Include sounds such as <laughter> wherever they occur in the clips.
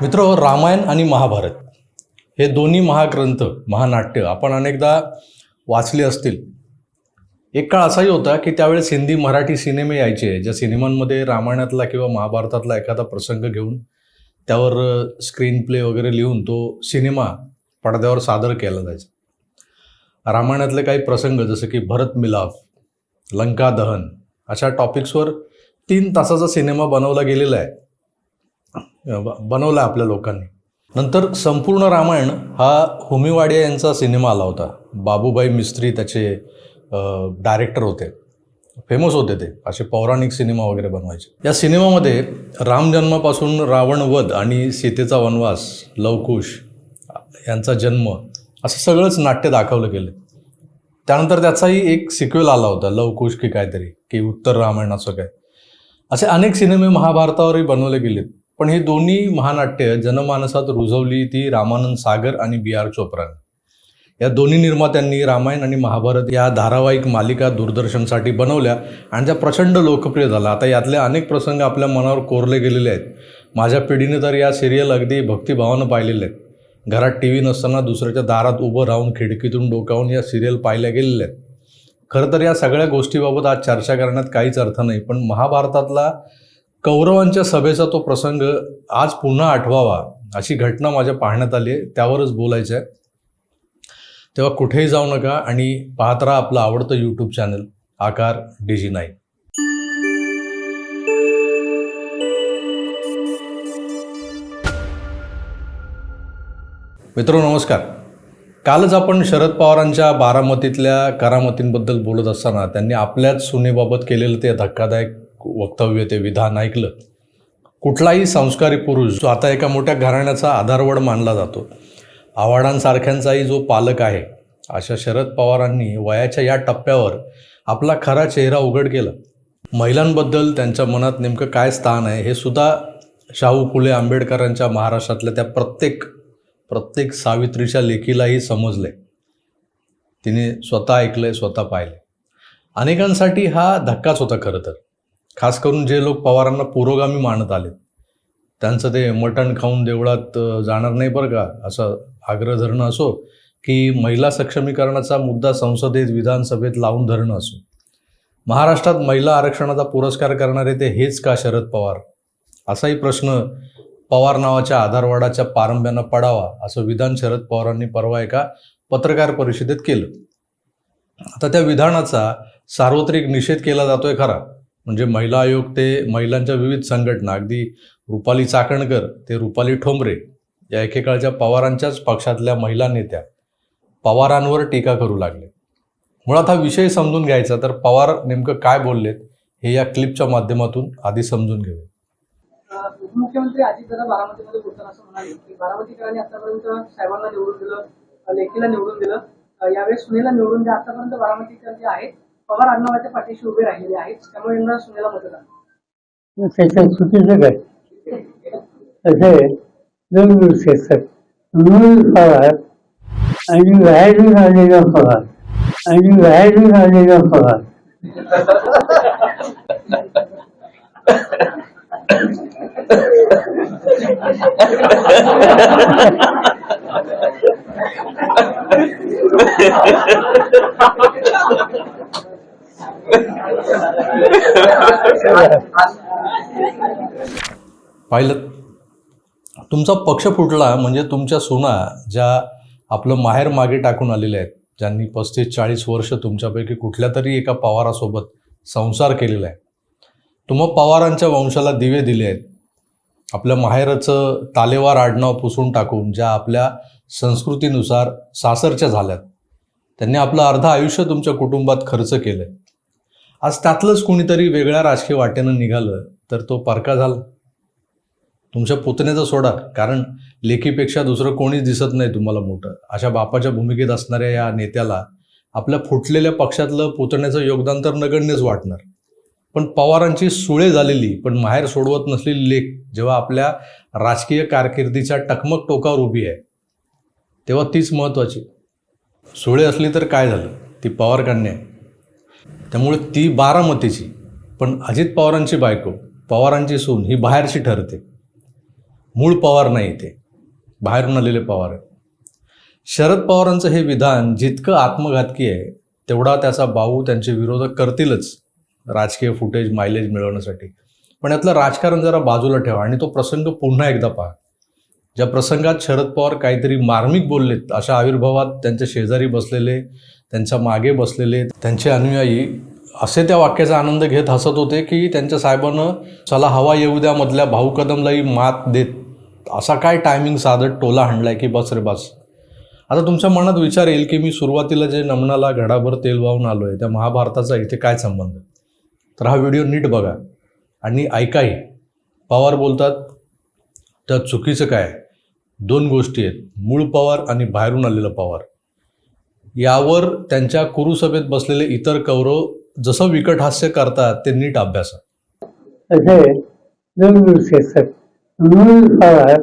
मित्र रामायण आणि महाभारत हे दोन्ही महाग्रंथ महानाट्य आपण अनेकदा वाचले असतील. एक काळ असाही होता की त्यावेळेस हिंदी मराठी सिनेमे यायचे ज्या सिनेमांमध्ये रामायणातला किंवा महाभारतातला एखादा प्रसंग घेऊन त्यावर स्क्रीन प्ले वगैरे लिहून तो सिनेमा पडद्यावर सादर केला जायचा. रामायणातले काही प्रसंग जसं की भरत मिलाफ लंका दहन अशा टॉपिक्सवर तीन तासाचा सिनेमा बनवला गेलेला आहे. बनवला आहे आपल्या लोकांनी. नंतर संपूर्ण रामायण हा होमीवाडिया यांचा सिनेमा आला होता. बाबूबाई मिस्त्री त्याचे डायरेक्टर होते. फेमस होते ते. असे पौराणिक सिनेमा वगैरे बनवायचे. या सिनेमामध्ये रामजन्मापासून रावण वध आणि सीतेचा वनवास लवकुश यांचा जन्म असं सगळंच नाट्य दाखवलं गेलं. त्यानंतर त्याचाही एक सिक्वेल आला होता लवकुश की काहीतरी की उत्तर रामायण असं काय. असे अनेक सिनेमे महाभारतावरही बनवले गेलेत. पण हे दोन्ही महानाट्य जनमानसात रुजवली ती रामानंद सागर आणि बी आर चोप्रानं या दोन्ही निर्मात्यांनी रामायण आणि महाभारत या धारावाहिक मालिका दूरदर्शनसाठी बनवल्या आणि त्या प्रचंड लोकप्रिय झाल्या. आता यातले अनेक प्रसंग आपल्या मनावर कोरले गेलेले आहेत. माझ्या पिढीने तर या सिरियल अगदी भक्तिभावानं पाहिलेले आहेत. घरात टी व्ही नसताना दुसऱ्याच्या दारात उभं राहून खिडकीतून डोकावून या सिरियल पाहिल्या गेलेल्या आहेत. खरं तर या सगळ्या गोष्टीबाबत आज चर्चा करण्यात काहीच अर्थ नाही पण महाभारतातला कौरवांच्या सभेचा तो प्रसंग आज पुन्हा आठवावा अशी घटना माझ्या पाहण्यात आली आहे. त्यावरच बोलायचं आहे तेव्हा कुठेही जाऊ नका आणि पाहत राहा आपलं आवडतं YouTube channel Aakar DG nine मित्र नमस्कार. कालच आपण शरद पवारांच्या बारामतीतल्या करामतींबद्दल बोलत असताना त्यांनी आपल्याच सुनेबाबत केलेलं ते धक्कादायक वक्तव्य ते विधान ऐकलं. कुठलाही संस्कारी पुरुष जो आता एका मोठ्या घराण्याचा आधारवड मानला जातो आव्हाडांसारख्यांचाही जो पालक आहे अशा शरद पवारांनी वयाच्या या टप्प्यावर आपला खरा चेहरा उघड केला. महिलांबद्दल त्यांच्या मनात नेमकं काय स्थान आहे हे सुद्धा शाहू फुले आंबेडकरांच्या महाराष्ट्रातल्या त्या प्रत्येक प्रत्येक सावित्रीच्या लेखीलाही समजले. तिने स्वतः ऐकलंय स्वतः पाहिले अनेकांसाठी हा धक्काच होता खरं तर. खास करून जे लोक पवारांना पुरोगामी मानत आले त्यांचं ते मटण खाऊन देवळात जाणार नाही बरं का? असं आग्रह धरणं असो की महिला सक्षमीकरणाचा मुद्दा संसदेत विधानसभेत लावून धरणं असो. महाराष्ट्रात महिला आरक्षणाचा पुरस्कार करणारे ते हेच का शरद पवार? असाही प्रश्न पवार नावाच्या आधारवाडाच्या पारंब्यानं पडावा असं विधान शरद पवारांनी परवा एका पत्रकार परिषदेत केलं. आता त्या विधानाचा सार्वत्रिक निषेध केला जातोय खरा. म्हणजे महिला आयोग ते महिलांच्या विविध संघटना अगदी रुपाली चाकणकर ते रुपाली ठोंबरे या एकेकाळच्या पवारांच्याच पक्षातल्या महिला नेत्या पवारांवर टीका करू लागले. मुळात हा विषय समजून घ्यायचा तर पवार नेमकं काय बोललेत हे या क्लिपच्या माध्यमातून आधी समजून घेऊया. अं, उपमुख्यमंत्री अजितदादा बारामतीमध्ये बोलताना असं म्हणाले की बारामतीकरांनी आतापर्यंत साहेबांना निवडून दिलं लेखीला निवडून दिलं. यावेळेस सुनेला निवडून द्या. आतापर्यंत बारामतीकर जे आहेत. पवार आडनावाच्या पाठीशी उभे राहिलेले आहेत त्यामुळे यांना सुनेला मतदान. मग त्याच्यात चुकीचं काय? असे दोन गोष्टी असतात मूळ पगार आणि बाहेरून आलेला पगार आणि बाहेरून आलेला पगार पाहिलं. तुमचा पक्ष फुटला म्हणजे तुमच्या सुना ज्या आपलं माहेर मागे टाकून आलेल्या आहेत ज्यांनी पस्तीस चाळीस वर्ष तुमच्यापैकी कुठल्या तरी एका पवारासोबत संसार केलेला आहे. तुम्हा पवारांच्या वंशाला दिवे दिले आहेत. आपल्या माहेरचं तालेवार आडनाव पुसून टाकून ज्या आपल्या संस्कृतीनुसार सासरच्या झाल्यात. त्यांनी आपलं अर्ध आयुष्य तुमच्या कुटुंबात खर्च केलं आहे आज त्यातलंच कोणीतरी वेगळ्या राजकीय वाटेनं निघालं तर तो परका झाला. तुमच्या पुतण्याचं सोडा कारण लेखीपेक्षा दुसरं कोणीच दिसत नाही तुम्हाला मोठं. अशा बापाच्या भूमिकेत असणाऱ्या या नेत्याला आपल्या फुटलेल्या पक्षातलं पुतण्याचं योगदान तर नगण्यच वाटणार. पण पवारांची सुळे झालेली पण माहेर सोडवत नसलेली लेख जेव्हा आपल्या राजकीय कारकिर्दीच्या टकमक टोकावर उभी आहे तेव्हा तीच महत्त्वाची सुळे असली तर काय झालं? ती पवार कन्या आहे. त्यामुळे ती बारामतीची पण अजित पवारांची बायको पवारांची सून ही बाहेरची ठरते. मूळ पवार नाही ते. बाहेरून आलेले पवार आहे शरद पवारांचं हे विधान जितकं आत्मघातकी आहे तेवढा त्याचा भाऊ त्यांचे विरोधक करतीलच राजकीय फुटेज मायलेज मिळवण्यासाठी. पण यातलं राजकारण जरा बाजूला ठेवा आणि तो प्रसंग पुन्हा एकदा पहा. ज्या प्रसंगात शरद पवार काहीतरी मार्मिक बोललेत अशा आविर्भावात त्यांच्या शेजारी बसलेले त्यांच्या मागे बसलेले त्यांचे अनुयायी असे त्या वाक्याचा आनंद घेत हसत होते की त्यांच्या साहेबानं चला हवा येऊ द्या मधल्या भाऊ कदमलाही मात देत. असा काय टायमिंग साधत टोला हाणलाय की बस रे बस. आता तुमच्या मनात विचार येईल की मी सुरुवातीला जे नमनाला घडाभर तेल वाहून आलो आहे त्या महाभारताचा इथे काय संबंध? तर हा व्हिडिओ नीट बघा आणि ऐकाही. पवार बोलतात त्यात चुकीचं काय? दोन गोष्टी आहेत. मूळ पवार आणि बाहेरून आलेलं पवार. यावर त्यांच्या कुरुसभेत बसलेले इतर कौरव जसं विकट हास्य करतात ते नीट अभ्यासा मूळ पवार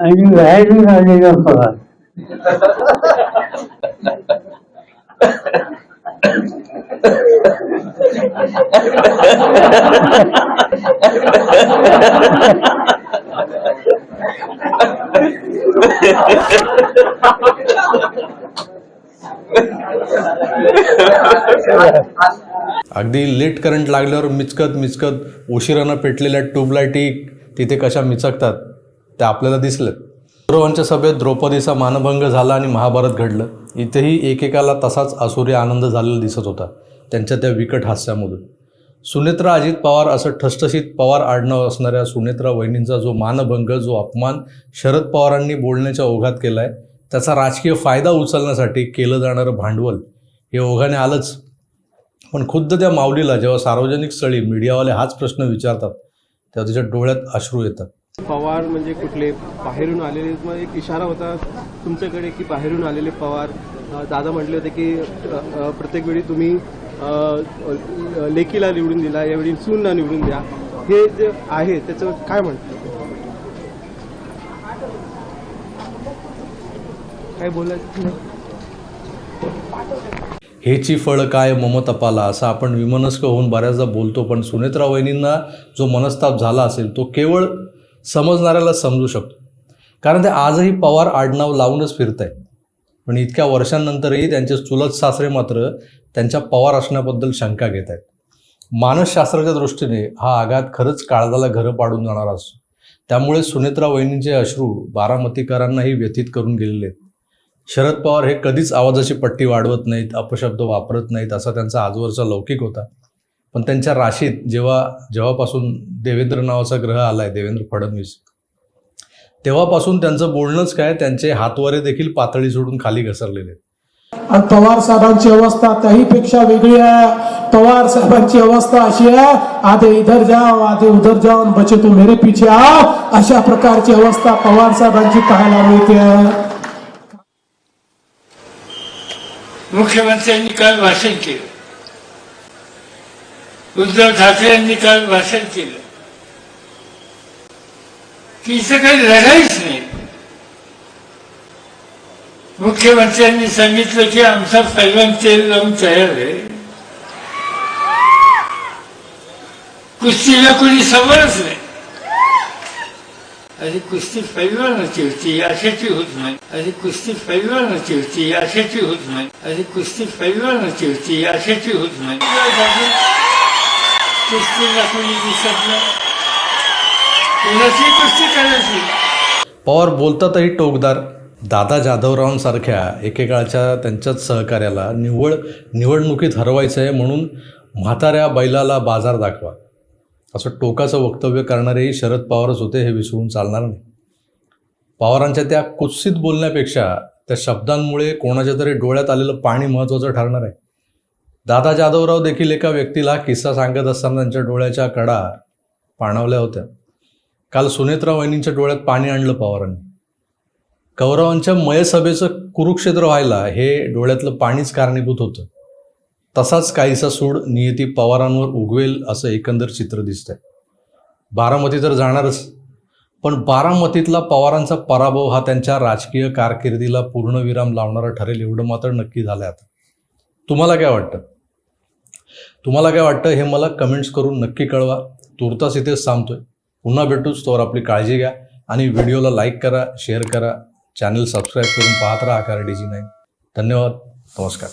आणि बाहेरून आलेला पवार <laughs> अगदी लेट करंट लागल्यावर मिचकत मिचकत उशिरानं पेटलेल्या ट्यूबलाईटी तिथे कशा मिचकतात त्या आपल्याला दिसल्यात कौरवांच्या सभेत द्रौपदीचा मानभंग झाला आणि महाभारत घडलं. इथेही एकेकाला तसाच असुर्य आनंद झालेला दिसत होता त्यांच्या त्या विकट हास्यामधून सुनेत्रा अजित पवार असं ठसठशीत पवार आडनाव असणाऱ्या सुनेत्रा वहिनींचा जो मानभंग जो अपमान शरद पवारांनी बोलण्याच्या ओघात केला आहे त्याचा राजकीय फायदा उचलण्यासाठी केलं जाणारं भांडवल हे ओघाने आलंच. पण खुद्द त्या माऊलीला जेव्हा सार्वजनिक स्थळी मीडियावाले हाच प्रश्न विचारतात तेव्हा तिच्या डोळ्यात अश्रू येतात. पवार म्हणजे कुठले? बाहेरून आलेले. मग एक इशारा होता तुमच्याकडे की बाहेरून आलेले पवार. दादा म्हटले होते की प्रत्येक वेळी तुम्ही लेकीला निवडून दिला यावेळी सूनला निवडून द्या. हे जे आहे त्याचं काय म्हणतात? काय बोलायचं? हेची फळं काय मम तपाला असं आपण विमनस्क होऊन बऱ्याचदा बोलतो पण सुनेत्रा वहिनींना जो मनस्ताप झाला असेल तो केवळ समजणाऱ्याला समजू शकतो. कारण ते आजही पवार आडनाव लावूनच फिरत आहेत पण इतक्या वर्षांनंतरही त्यांचे चुलत सासरे मात्र त्यांच्या पवार असण्याबद्दल शंका घेत आहेत मानसशास्त्राच्या दृष्टीने हा आघात खरंच काळजाला घरं पाडून जाणारा असतो. त्यामुळे सुनेत्रा वहिनींचे अश्रू बारामतीकरांनाही व्यथित करून गेलेले आहेत. शरद पवार हे कधीच आवाजाची पट्टी वाढवत नाहीत अपशब्द वापरत नाहीत असा त्यांचा आजवरचा लौकिक होता. पण त्यांच्या राशीत जेव्हा जेव्हापासून देवेंद्र नावाचा ग्रह आलाय देवेंद्र फडणवीस तेव्हापासून त्यांचं बोलणंच काय त्यांचे हातवारे देखील पातळी सोडून खाली घसरलेले आहेत. आणि पवार साहेबांची अवस्था त्याही पेक्षा वेगळी आहे. पवार साहेबांची अवस्था अशी आहे आधे इधर जाओ आधे उधर जाओ बचे तो मेरे पीछे आओ अशा प्रकारची अवस्था पवार साहेबांची पाहायला मिळते. मुख्यमंत्र्यांनी काल भाषण केलं. उद्धव ठाकरे यांनी काल भाषण केलं. की इथं काही लढाईच नाही. मुख्यमंत्र्यांनी सांगितलं की आमचा पैलवान तेल लावून तयार आहे. कुस्तीला कोणी समोरच नाही. अशी कुस्ती पैलवानाची होती अशाची होत नाही. अशी कुस्ती पैलवानाची होती अशाची होत नाही. अशी कुस्ती पैलवानाची होती अशाची होत नाही. कुस्ती दाखवली दिसत नाही कोणाची कुस्ती करायची. पवार बोलतातही टोकदार. दादा जाधवरावांसारख्या एकेकाळच्या त्यांच्याच सहकार्याला निव्वळ निवडणुकीत हरवायचं आहे म्हणून म्हाताऱ्या बैलाला बाजार दाखवा. असं टोकाचं वक्तव्य करणारेही शरद पवारच होते हे विसरून चालणार नाही. पवारांच्या त्या कुत्सित बोलण्यापेक्षा त्या शब्दांमुळे कोणाच्या तरी डोळ्यात आलेलं पाणी महत्त्वाचं ठरणार आहे. दादा जाधवराव देखील एका व्यक्तीला किस्सा सांगत असताना त्यांच्या डोळ्याच्या कडा पाणावल्या होत्या. काल सुनेत्रा वहिनींच्या डोळ्यात पाणी आणलं पवारांनी. कौरवांच्या मयसभेचं कुरुक्षेत्र व्हायला हे डोळ्यातलं पाणीच कारणीभूत होतं. तसाच काहीसा सूड नियती पवारांवर उगवेल असं एकंदर चित्र दिसतंय. बारामती तर जाणारच पण बारामतीतला पवारांचा पराभव हा त्यांच्या राजकीय कारकिर्दीला पूर्णविराम लावणारा ठरेल एवढं मात्र नक्की झालं आता. तुम्हाला काय वाटतं? तुम्हाला काय वाटतं हे मला कमेंट्स करून नक्की कळवा. तुर्तास इथेच थांबतोय. पुन्हा भेटूच तोवर आपली काळजी घ्या आणि व्हिडिओला लाईक करा शेअर करा. चॅनल सबस्क्राईब करून पाहत राहा कारडीजी नाही धन्यवाद. नमस्कार.